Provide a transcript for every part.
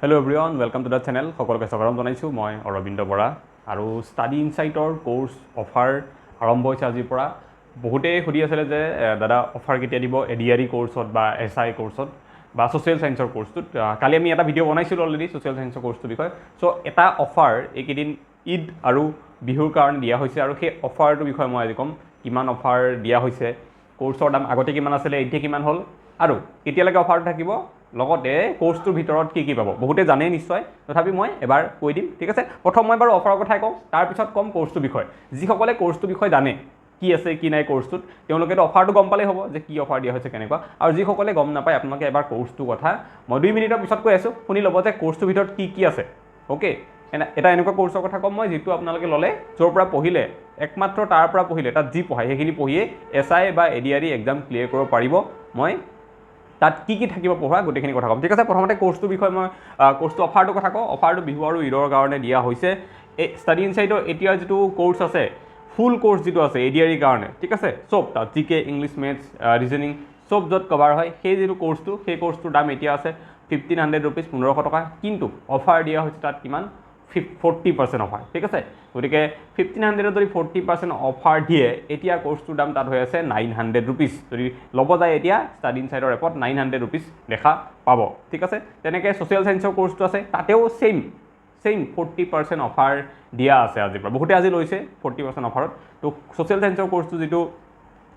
Hello' everyone welcome to the channel সকলোকে স্বাগতম জনাইছোঁ। মই অৰবিন্দ বৰা আৰু ষ্টাডি ইনচাইটৰ কোৰ্চ অফাৰ আৰম্ভ হৈছে আজিৰ পৰা। বহুতেই সুধি আছিলে যে দাদা অফাৰ কেতিয়া দিব? এ ডি আৰ ই কোৰ্চত বা এছ আই কোৰ্চত বা ছ'চিয়েল ছায়েন্সৰ কোৰ্চটোত কালি আমি এটা ভিডিঅ' বনাইছিলোঁ অলৰেডি ছ'চিয়েল ছায়েন্সৰ কোৰ্চটোৰ বিষয়ে। চ' এটা অফাৰ এইকেইদিন ঈদ আৰু বিহুৰ কাৰণে দিয়া হৈছে আৰু সেই অফাৰটোৰ বিষয়ে মই আজি ক'ম। কিমান অফাৰ দিয়া হৈছে? কোৰ্চৰ দাম আগতে কিমান আছিলে এতিয়া কিমান হ'ল? আৰু কেতিয়ালৈকে অফাৰটো থাকিব? লগতে কোৰ্চটোৰ ভিতৰত কি কি পাব? বহুতে জানেই নিশ্চয়। তথাপি মই এবাৰ কৈ দিম ঠিক আছে? প্ৰথম মই বাৰু অফাৰৰ কথাই কওঁ তাৰপিছত ক'ম কোৰ্চটোৰ বিষয়ে। যিসকলে কোৰ্চটোৰ বিষয়ে জানে কি আছে কি নাই কোৰ্চটোত তেওঁলোকেতো অফাৰটো গম পালেই হ'ব যে কি অফাৰ দিয়া হৈছে কেনেকুৱা। আৰু যিসকলে গম নাপায় আপোনালোকে এবাৰ কোৰ্চটোৰ কথা মই দুই মিনিটৰ পিছত কৈ আছোঁ শুনি ল'ব যে কোৰ্চটোৰ ভিতৰত কি কি আছে অ'কে এটা এনেকুৱা কোৰ্চৰ কথা ক'ম মই যিটো আপোনালোকে ল'লে য'ৰ পৰা পঢ়িলে একমাত্ৰ তাৰ পৰা পঢ়িলে তাত যি পঢ়ায় সেইখিনি পঢ়িয়ে এছ আই বা A D R E exam clear কৰিব পাৰিব। মই তাত কি কি থাকিব পঢ়া গোটেইখিনি কথা ক'ম। ঠিক আছে প্ৰথমতে কোৰ্চটোৰ বিষয়ে মই কোৰ্চটো অফাৰটোৰ কথা কওঁ। অফাৰটো বিহু আৰু ঈদৰ কাৰণে দিয়া হৈছে। এই ষ্টাডি ইনচাইটৰ এতিয়া যিটো কোৰ্চ আছে ফুল কোৰ্চ যিটো আছে এ ডি আৰ ইৰ কাৰণে ঠিক আছে? চব তাত G K English maths reasoning চব য'ত কভাৰ হয় সেই যিটো কোৰ্চটো সেই কোৰ্চটোৰ দাম এতিয়া আছে ফিফটিন হাণ্ড্ৰেড ৰুপিজ পোন্ধৰশ টকা। কিন্তু অফাৰ দিয়া হৈছে তাত কিমান? ফৰ্টি পাৰ্চেণ্ট অফাৰ ঠিক আছে? গতিকে ফিফটিন হাণ্ড্ৰেডত যদি ফৰ্টি পাৰ্চেণ্ট অফাৰ দিয়ে এতিয়া কোৰ্চটোৰ দাম তাত হৈ আছে নাইন হাণ্ড্ৰেড ৰুপিজ যদি ল'ব যায় এতিয়া ষ্টাডি ইনচাইডৰ এপত নাইন হাণ্ড্ৰেড ৰুপিজ দেখা পাব। ঠিক আছে? তেনেকৈ ছ'চিয়েল ছায়েন্সৰ কোৰ্চটো আছে তাতেও same same forty percent offer দিয়া আছে আজিৰ পৰা। বহুতে আজি লৈছে ফৰ্টি পাৰ্চেণ্ট অফাৰত তো ছ'চিয়েল ছায়েন্সৰ কোৰ্চটো যিটো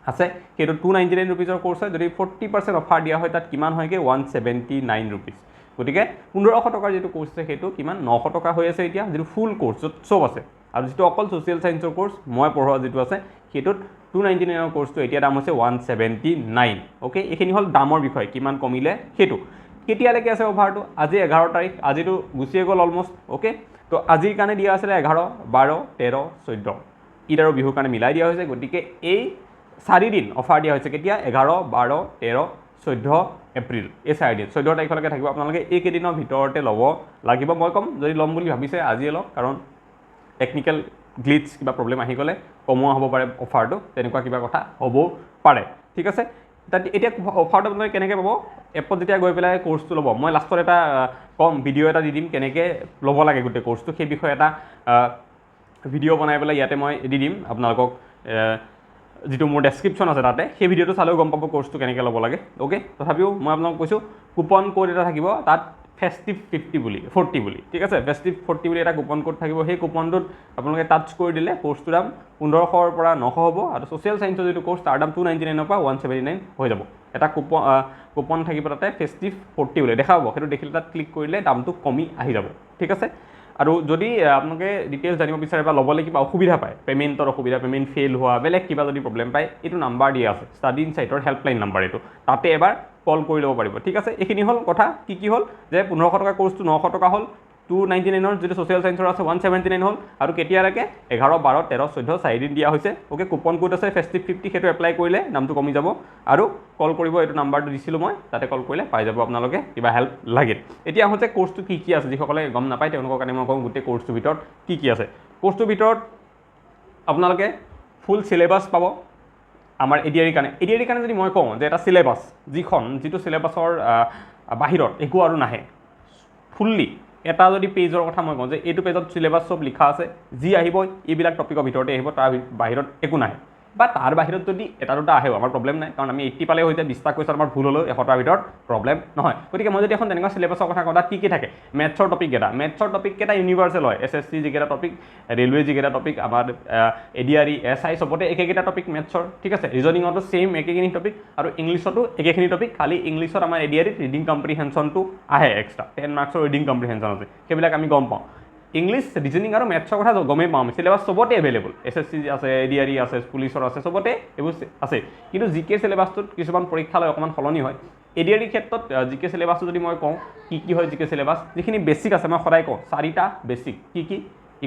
আছে সেইটো টু নাইণ্টি নাইন ৰুপিজৰ কোৰ্চ হয় যদি ফৰ্টি পাৰ্চেণ্ট অফাৰ দিয়া হয় তাত কিমান হয়গৈ? ওৱান ছেভেণ্টি নাইন ৰুপিজ গতিকে পোন্ধৰশ টকাৰ যিটো কোৰ্চ আছে সেইটো কিমান? নশ টকা হৈ আছে এতিয়া যিটো ফুল কোৰ্চ য'ত চব আছে। আৰু যিটো অকল ছ'চিয়েল ছায়েন্সৰ কোৰ্চ মই পঢ়োৱা যিটো আছে সেইটোত টু নাইণ্টি নাইনৰ কোৰ্চটো এতিয়া দাম হৈছে ওৱান ছেভেণ্টি নাইন অ'কে এইখিনি হ'ল দামৰ বিষয়ে কিমান কমিলে সেইটো। কেতিয়ালৈকে আছে অফাৰটো আজি এঘাৰ তাৰিখ আজিতো গুচিয়ে গ'ল অলমষ্ট অ'কে তো আজিৰ কাৰণে দিয়া আছিলে এঘাৰ বাৰ তেৰ চৈধ্য। ঈদ আৰু বিহুৰ কাৰণে মিলাই দিয়া হৈছে গতিকে এই চাৰিদিন অফাৰ দিয়া হৈছে কেতিয়া? এঘাৰ বাৰ তেৰ চৈধ্য এপ্ৰিল। এই চাৰিদিন। চৈধ্য তাৰিখলৈকে থাকিব। আপোনালোকে এইকেইদিনৰ ভিতৰতে ল'ব। লাগিব মই ক'ম যদি ল'ম বুলি ভাবিছে আজিয়ে লওক। কাৰণ টেকনিকেল গ্লিটছ কিবা প্ৰব্লেম আহি গ'লে কমোৱা হ'ব পাৰে অফাৰটো তেনেকুৱা কিবা কথা হ'বও পাৰে। ঠিক আছে? তাত এতিয়া অফাৰটো আপোনালোকে কেনেকৈ পাব? এপত যেতিয়া গৈ পেলাই কোৰ্চটো ল'ব। মই লাষ্টত এটা ক'ম ভিডিঅ' এটা দি দিম কেনেকৈ ল'ব লাগে গোটেই কোৰ্চটো সেই বিষয়ে এটা ভিডিঅ' বনাই পেলাই ইয়াতে মই দি দিম। আপোনালোকক যিটো মোৰ ডেছক্ৰিপশ্যন আছে তাতে সেই ভিডিঅ'টো চালেও গম পাব কোৰ্চটো কেনেকৈ ল'ব লাগে। অ'কে তথাপিও মই আপোনালোকক কৈছোঁ কুপন ক'ড এটা থাকিব তাত ফেষ্টিভ ফিফটি বুলি ফৰ্টি বুলি ঠিক আছে? ফেষ্টিভ ফৰ্টি বুলি এটা কুপন ক'ড থাকিব সেই কুপনটোত আপোনালোকে টাচ কৰি দিলে কোৰ্চটোৰ দাম পোন্ধৰশৰ পৰা নশ হ'ব আৰু ছ'চিয়েল ছায়েন্সৰ যিটো কোৰ্চ তাৰ দাম টু নাইণ্টি নাইনৰ পৰা ওৱান ছেভেণ্টি নাইন হৈ যাব। এটা কুপন কুপন থাকিব তাতে ফেষ্টিভ ফৰ্টি বুলি দেখা পাব। সেইটো দেখিলে তাত ক্লিক কৰিলে দামটো কমি আহি যাব ঠিক আছে? আৰু যদি আপোনালোকে ডিটেইলছ জানিব বিচাৰে বা ল'বলৈ কিবা অসুবিধা পায় পে'মেণ্টৰ অসুবিধা পে'মেণ্ট ফেইল হোৱা বেলেগ কিবা যদি প্ৰব্লেম পায় এইটো নাম্বাৰ দিয়া আছে ষ্টাডি ইন চাইটৰ হেল্পলাইন নাম্বাৰ এইটো। তাতে এবাৰ কল কৰি ল'ব পাৰিব। ঠিক আছে এইখিনি হ'ল কথা। কি কি হ'ল? যে পোন্ধৰশ টকা কোৰ্চটো নশ টকা হ'ল। টু নাইণ্টি নাইনৰ যিটো ছ'চিয়েল ছায়েন্সৰ আছে ওৱান ছেভেণ্টি নাইন হ'ল, আৰু কেতিয়ালৈকে? এঘাৰ, বাৰ, তেৰ, চৈধ্য চাৰিদিন দিয়া হৈছে। অ'কে কুপন কোড আছে ফেষ্টিভ ফিফটি সেইটো এপ্লাই কৰিলে দামটো কমি যাব। আৰু কল কৰিব, এইটো নাম্বাৰটো দিছিলোঁ মই, তাতে কল কৰিলে পাই যাব আপোনালোকে, কিবা হেল্প লাগে। এতিয়া আহোঁতে কোৰ্চটো কি কি আছে, যিসকলে গম নাপায়, তেওঁলোকৰ কাৰণে মই কওঁ গোটেই কোৰ্চটোৰ ভিতৰত কি কি আছে। কোৰ্চটোৰ ভিতৰত আপোনালোকে ফুল চিলেবাছ পাব আমাৰ এ ডি আৰ কাৰণে। এ ডি আৰ কাৰণে যদি মই কওঁ যে এটা চিলেবাছ যিখন, যিটো চিলেবাছৰ বাহিৰত, একো আৰু নাহে। ফুল্লি এটা যদি পেজৰ কথা মই কওঁ যে এইটো পেজত চিলেবাছ চব লিখা আছে যি আহিব এইবিলাক টপিকৰ ভিতৰতে আহিব তাৰ বাহিৰত একো নাহে বা তাৰ বাহিৰত যদি এটা দুটা আহেও আমাৰ প্ৰব্লেম নাই। কাৰণ আমি এইটি পালে হৈ যায়, বিছটা কুৱেশ্যন আমাৰ ভুল হ'লেও এশটাৰ ভিতৰত প্ৰব্লেম নহয়। গতিকে মই যদি এখন তেনেকুৱা চিলেবাছৰ কথা কওঁ কি কি থাকে? মেথছৰ টপিক কেইটা। মেথছৰ টপিক কেইটা ইউনিভাৰ্চেল হয়। এছ এছ চি যিকেইটা টপিক ৰেলৱে যিকেইটা টপিক আমাৰ এ ডি এছ আই চবতে একেকেইটা টপিক মেথছৰ ঠিক আছে? ৰিজনিঙতো ছেইম একেখিনি টপিক আৰু ইংলিছতো একেখিনি টপিক খালি ইংলিছত আমাৰ এ ডি আৰ ইত আহে এক্সট্ৰা টেন মাৰ্কছৰ ৰিডিং কম্প্ৰিহেনশ্যন আছে। সেইবিলাক আমি গম পাওঁ। ইংলিছ ৰিজনিং আৰু মেথছৰ কথা গমেই পাওঁ চিলেবাছ চবতে এভেইলেবল এছ এছ চি আছে এ ডি আৰ ই আছে, পুলিচৰ আছে, চবতে এইবোৰ আছে। কিন্তু জি কে চিলেবাছটোত কিছুমান পৰীক্ষালৈ অকণমান সলনি হয়। এ ডি আৰ ইৰ ক্ষেত্ৰত জি কে চিলেবাছটো যদি মই কওঁ, কি কি হয় জি কে চিলেবাছ যিখিনি বেছিক আছে, মই সদায় কওঁ, চাৰিটা বেছিক কি কি?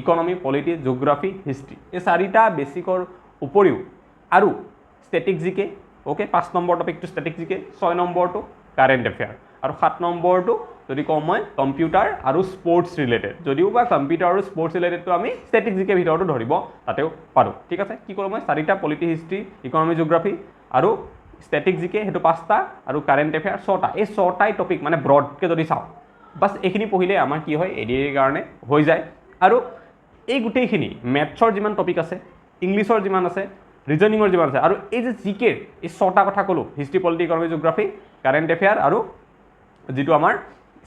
ইকনমি পলিটি জিঅ'গ্ৰাফী হিষ্ট্ৰী এই চাৰিটা বেছিকৰ উপৰিও আৰু ষ্টেটিক জি কে অ'কে পাঁচ নম্বৰ টপিকটো ষ্টেটিক জি কে ছয় নম্বৰটো কাৰেণ্ট এফেয়াৰ আৰু সাত নম্বৰটো যদি কওঁ মই কম্পিউটাৰ আৰু স্পৰ্টছ ৰিলেটেড যদিও বা কম্পিউটাৰ আৰু স্পৰ্টছ ৰিলেটেডটো আমি ষ্টেটিক জি কে ভিতৰতো ধৰিব, তাতেও পাৰোঁ। ঠিক আছে, কি কৰোঁ মই? চাৰিটা পলিটি হিষ্ট্ৰী ইকনমি জিঅ'গ্ৰাফী আৰু ষ্টেটিক জি কে সেইটো পাঁচটা আৰু কাৰেণ্ট এফেয়াৰ ছটা। এই ছটাই টপিক মানে ব্ৰডকৈ যদি চাওঁ, বাছ এইখিনি পঢ়িলে আমাৰ কি হয়? এ ডি এৰ কাৰণে হৈ যায়। আৰু এই গোটেইখিনি মেথছৰ যিমান টপিক আছে ইংলিছৰ যিমান আছে ৰিজনিঙৰ যিমান আছে, আৰু এই যে জি কেৰ এই ছটা কথা ক'লোঁ history polity economy geography current affair আৰু যিটো আমাৰ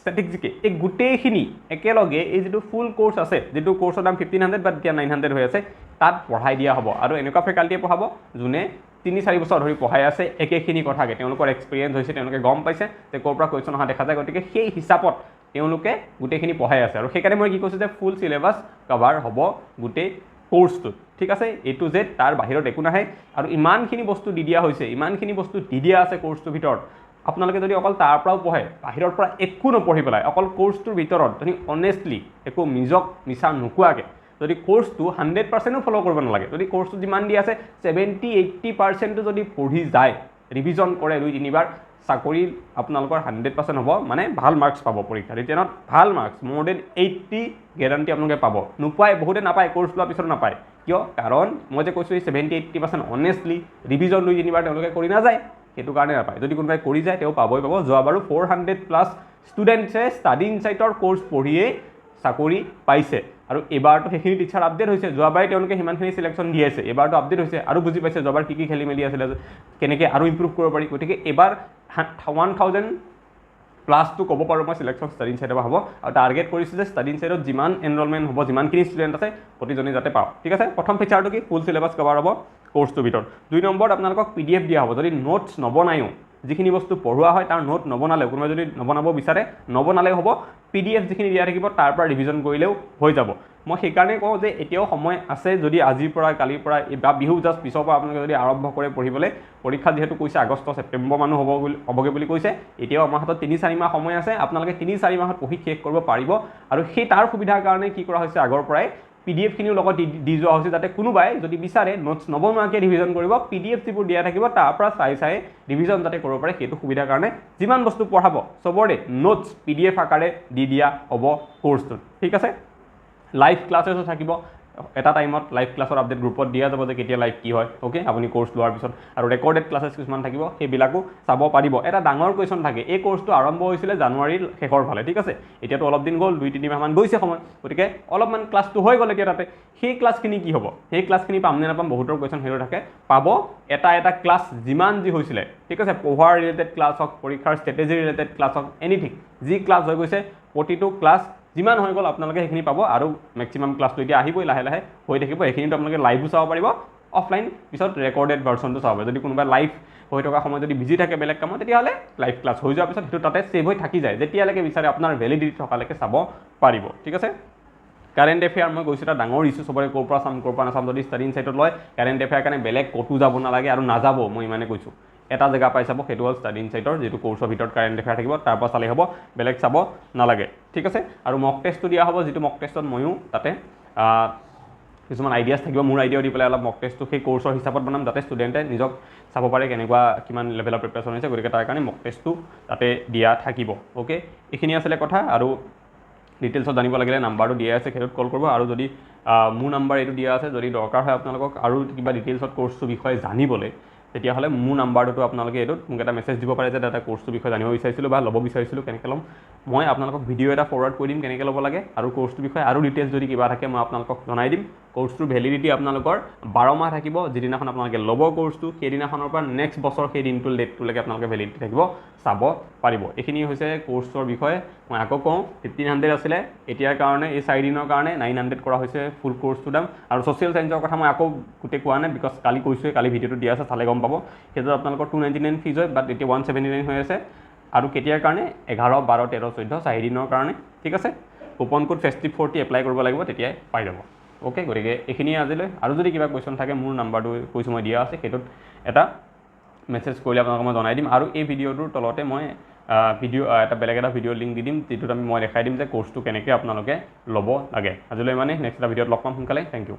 ষ্টেটিক জি কে? এই গোটেইখিনি একেলগে এই যিটো ফুল কোৰ্চ আছে যিটো কোৰ্চৰ দাম ফিফটিন হাণ্ড্ৰেড বা এতিয়া নাইন হাণ্ড্ৰেড হৈ আছে তাত পঢ়াই দিয়া হ'ব। আৰু এনেকুৱা ফেকাল্টিয়ে পঢ়াব যোনে তিনি চাৰি বছৰ ধৰি পঢ়াই আছে একেখিনি কথাকে তেওঁলোকৰ এক্সপিৰিয়েঞ্চ হৈছে তেওঁলোকে গম পাইছে যে ক'ৰ পৰা কুৱেশ্যন অহা দেখা যায় গতিকে সেই হিচাপত তেওঁলোকে গোটেইখিনি পঢ়াই আছে। আৰু সেইকাৰণে মই কি কৈছোঁ যে ফুল চিলেবাছ কভাৰ হ'ব গোটেই কোৰ্চটোত ঠিক আছে? এ টু জেড তাৰ বাহিৰত একো নাহে। আৰু ইমানখিনি বস্তু দি দিয়া হৈছে ইমানখিনি বস্তু দি দিয়া আছে কোৰ্চটোৰ ভিতৰত আপোনালোকে যদি অকল তাৰ পৰাও পঢ়ে বাহিৰৰ পৰা একো নপঢ়ি পেলাই অকল কোৰ্চটোৰ ভিতৰত যদি অনেষ্টলি একো নিজক মিছা নোকোৱাকৈ যদি কোৰ্চটো হাণ্ড্ৰেড পাৰ্চেণ্টো ফ'ল' কৰিব নালাগে যদি কোৰ্চটো যিমান দি আছে ছেভেণ্টি এইট্টি পাৰ্চেণ্টটো যদি পঢ়ি যায় ৰিভিজন কৰে দুই তিনিবাৰ চাকৰি আপোনালোকৰ হাণ্ড্ৰেড পাৰ্চেণ্ট হ'ব মানে ভাল মাৰ্কছ পাব পৰীক্ষা। ৰিটেনত ভাল মাৰ্কছ মোৰ দেন এইট্টি গেৰাণ্টি আপোনালোকে পাব। নোপোৱাই বহুতে নাপায় কোৰ্চ লোৱাৰ পিছত নাপায়। কিয়? কাৰণ মই যে কৈছোঁ এই seventy eighty percent honestly revision দুই তিনিবাৰ তেওঁলোকে কৰি নাযায়। সেইটো কাৰণে নাপায়। যদি কোনোবাই কৰি যায় তেওঁ পাবই পাব। যোৱাবাৰো ফ'ৰ হাণ্ড্ৰেড প্লাছ ষ্টুডেণ্টছে ষ্টাডি ইনচাইটৰ কোৰ্চ পঢ়িয়েই চাকৰি পাইছে। আৰু এইবাৰতো সেইখিনি টিচাৰ আপডেট হৈছে। যোৱাবাৰে তেওঁলোকে সিমানখিনি চিলেকশ্যন দি আছে। এইবাৰতো আপডেট হৈছে আৰু বুজি পাইছে যোৱাবাৰ কি কি খেলি মেলি আছিলে কেনেকৈ আৰু ইম্প্ৰুভ কৰিব পাৰি। গতিকে এইবাৰ ওৱান থাউজেণ্ড প্লাছটো ক'ব পাৰোঁ মই চিলেকশ্যন ষ্টাডি ইনচাইডৰ পৰা হ'ব। আৰু টাৰ্গেট কৰিছোঁ যে ষ্টাডি ইনচাইডত যিমান এনৰলমেণ্ট হ'ব যিমানখিনি ষ্টুডেণ্ট আছে প্ৰতিজনে যাতে পাওঁ ঠিক আছে? প্ৰথম ফিচাৰটো কি? ফুল চিলেবাছ কভাৰ হ'ব। কোৰ্চটোৰ ভিতৰত দুই নম্বৰত আপোনালোকক পি ডি এফ দিয়া হ'ব। যদি নোটছ নবনায়ো যিখিনি বস্তু পঢ়োৱা হয় তাৰ নোট নবনালেও কোনোবাই যদি নবনাব বিচাৰে নবনালেও হ'ব। পি ডি এফ যিখিনি দিয়া থাকিব তাৰ পৰা ৰিভিজন কৰিলেও হৈ যাব। মই সেইকাৰণে কওঁ যে এতিয়াও সময় আছে যদি আজিৰ পৰা কালিৰ পৰা বা বিহু জাষ্ট পিছৰ পৰা আপোনালোকে যদি আৰম্ভ কৰে পঢ়িবলৈ পৰীক্ষা যিহেতু কৈছে আগষ্ট ছেপ্টেম্বৰ মানুহ হ'ব বুলি হ'বগৈ বুলি কৈছে এতিয়াও আমাৰ হাতত তিনি চাৰি মাহ সময় আছে আপোনালোকে তিনি চাৰি মাহত পঢ়ি শেষ কৰিব পাৰিব। আৰু সেই তাৰ সুবিধাৰ কাৰণে কি কৰা হৈছে আগৰ পৰাই পি ডি এফখিনিও লগত দি যোৱা হৈছে যাতে কোনোবাই যদি বিচাৰে নোটছ নবনোৱাকৈ ৰিভিজন কৰিব পি ডি এফ যিবোৰ দিয়া থাকিব তাৰ পৰা চাই চাই ৰিভিজন যাতে কৰিব পাৰে সেইটো সুবিধাৰ কাৰণে যিমান বস্তু পঢ়াব চবৰে নোটছ পি ডি এফ আকাৰে দি দিয়া হ'ব কোৰ্চটোত ঠিক আছে? লাইভ ক্লাছেছো থাকিব এটা টাইমত লাইভ ক্লাছৰ আপডেট গ্ৰুপত দিয়া যাব যে কেতিয়া লাইভ কি হয় অ'কে আপুনি কোৰ্চ লোৱাৰ পিছত আৰু ৰেকৰ্ডেড ক্লাছেছ কিছুমান থাকিব সেইবিলাকো চাব পাৰিব। এটা ডাঙৰ কুৱেশ্যন থাকে এই কোৰ্চটো আৰম্ভ হৈছিলে জানুৱাৰীৰ শেষৰ ফালে ঠিক আছে? এতিয়াতো অলপ দিন গ'ল দুই তিনিমাহমান গৈছে সময় গতিকে অলপমান ক্লাছটো হৈ গ'ল এতিয়া তাতে। সেই ক্লাছখিনি কি হ'ব? সেই ক্লাছখিনি পাম নে নাপাম বহুতৰ কুৱেশ্যন সেইটো থাকে। পাব এটা এটা ক্লাছ যিমান যি হৈছিলে ঠিক আছে? পঢ়াৰ ৰিলেটেড ক্লাছ হওক পৰীক্ষাৰ ষ্ট্ৰেটেজি ৰিলেটেড ক্লাছ হওক এনিথিং যি ক্লাছ হৈ গৈছে প্ৰতিটো ক্লাছ যিমান হৈ গ'ল আপোনালোকে সেইখিনি পাব আৰু মেক্সিমাম ক্লাছটো এতিয়া আহিবই লাহে লাহে হৈ থাকিব। সেইখিনিতো আপোনালোকে লাইভো চাব পাৰিব অফলাইন পিছত ৰেকৰ্ডেড ভাৰ্চনটো চাব পাৰিব। যদি কোনোবা লাইভ হৈ থকা সময়ত যদি বিজি থাকে বেলেগ কামত তেতিয়াহ'লে লাইভ ক্লাছ হৈ যোৱাৰ পিছত সেইটো তাতে ছেভ হৈ থাকি যায় যেতিয়ালৈকে বিচাৰে আপোনাৰ ভেলিডিটি থকালৈকে চাব পাৰিব। ঠিক আছে? কাৰেণ্ট এফেয়াৰ মই গৈছোঁ এটা ডাঙৰ ইছ্যু চবৰে ক'ৰ পৰা চাম ক'ৰ পৰা নাচাম যদি ষ্টাডি ইনচাইটত লয় কাৰেণ্ট এফেয়াৰ কাৰণে বেলেগ ক'তো যাব নালাগে আৰু নাযাব মই ইমানে কৈছোঁ। এটা জেগা পাই চাব সেইটো হ'ল ষ্টাডি ইনচাইটৰ যিটো কোৰ্চৰ ভিতৰত কাৰেণ্ট এফেয়াৰ থাকিব তাৰ পৰা চালেই হ'ব বেলেগ চাব নালাগে। ঠিক আছে? আৰু মক টেষ্টটো দিয়া হ'ব যিটো মক টেষ্টত ময়ো তাতে কিছুমান আইডিয়াছ থাকিব মোৰ আইডিয়াও দি পেলাই অলপ মক টেষ্টটো সেই কোৰ্চৰ হিচাপত বনাম যাতে ষ্টুডেণ্টে নিজক চাব পাৰে কেনেকুৱা কিমান লেভেলৰ প্ৰিপেৰেশ্যন হৈছে গতিকে তাৰ কাৰণে মক টেষ্টটো তাতে দিয়া থাকিব অ'কে এইখিনি আছিলে কথা আৰু ডিটেইলছত জানিব লাগিলে নাম্বাৰটো দিয়া আছে সেইটোত কল কৰিব আৰু যদি মোৰ নাম্বাৰ এইটো দিয়া আছে যদি দৰকাৰ হয় আপোনালোকক আৰু কিবা ডিটেইলছত কোৰ্চটোৰ বিষয়ে জানিবলৈ তেতিয়াহ'লে মোৰ নাম্বাৰটোতো আপোনালোকে এইটোত মোক এটা মেছেজ দিব পাৰে যে দাদা কোৰ্চটোৰ বিষয়ে জানিব বিচাৰিছিলোঁ বা ল'ব বিচাৰিছিলোঁ কেনেকৈ ল'ম। মই আপোনালোকক ভিডিঅ' এটা ফৰৱাৰ্ড কৰি দিম কেনেকৈ ল'ব লাগে আৰু কোৰ্চটোৰ বিষয়ে আৰু ডিটেইলছ যদি কিবা থাকে মই আপোনালোকক জনাই দিম। কোৰ্চটোৰ ভেলিডিটি আপোনালোকৰ বাৰ মাহ থাকিব যিদিনাখন আপোনালোকে ল'ব কোৰ্চটো সেইদিনাখনৰ পৰা নেক্সট বছৰ সেই দিনটো ডেটটোলৈকে আপোনালোকে ভেলিডিটি থাকিব চাব পাৰিব। এইখিনি হৈছে কোৰ্চৰ বিষয়ে। মই আকৌ কওঁ ফিফটিন হাণ্ড্ৰেড আছিলে এতিয়াৰ কাৰণে এই চাৰিদিনৰ কাৰণে নাইন হাণ্ড্ৰেড কৰা হৈছে ফুল কোৰ্চটোৰ দাম। আৰু ছ'চিয়েল চায়েন্সৰ কথা মই আকৌ গোটেই কোৱা নাই বিকজ কালি কৈছোঁৱে কালি ভিডিঅ'টো দিয়া আছে চালে গম পাব। সেইটোত আপোনালোকৰ টু নাইণ্টি নাইন ফিজ হয় বাট এতিয়া ওৱান ছেভেণ্টি নাইন হৈ আছে। আৰু কেতিয়াৰ কাৰণে? এঘাৰ বাৰ তেৰ চৈধ্য চাৰিদিনৰ কাৰণে। ঠিক আছে? Coupon code festive forty apply কৰিব লাগিব তেতিয়াই পাই যাব। অ'কে গতিকে এইখিনিয়ে আজিলৈ। আৰু যদি কিবা কুৱেশ্যন থাকে মোৰ নাম্বাৰটো কৈছোঁ মই দিয়া আছে সেইটোত এটা মেছেজ কৰিলে আপোনালোকক মই জনাই দিম। আৰু এই ভিডিঅ'টোৰ তলতে মই ভিডিঅ' এটা বেলেগ এটা ভিডিঅ' লিংক দি দিম যিটোত আমি মই দেখাই দিম যে কোৰ্চটো কেনেকৈ আপোনালোকে ল'ব লাগে। আজিলৈ মানে নেক্সট এটা ভিডিঅ'ত লগ পাম সোনকালে থেংক ইউ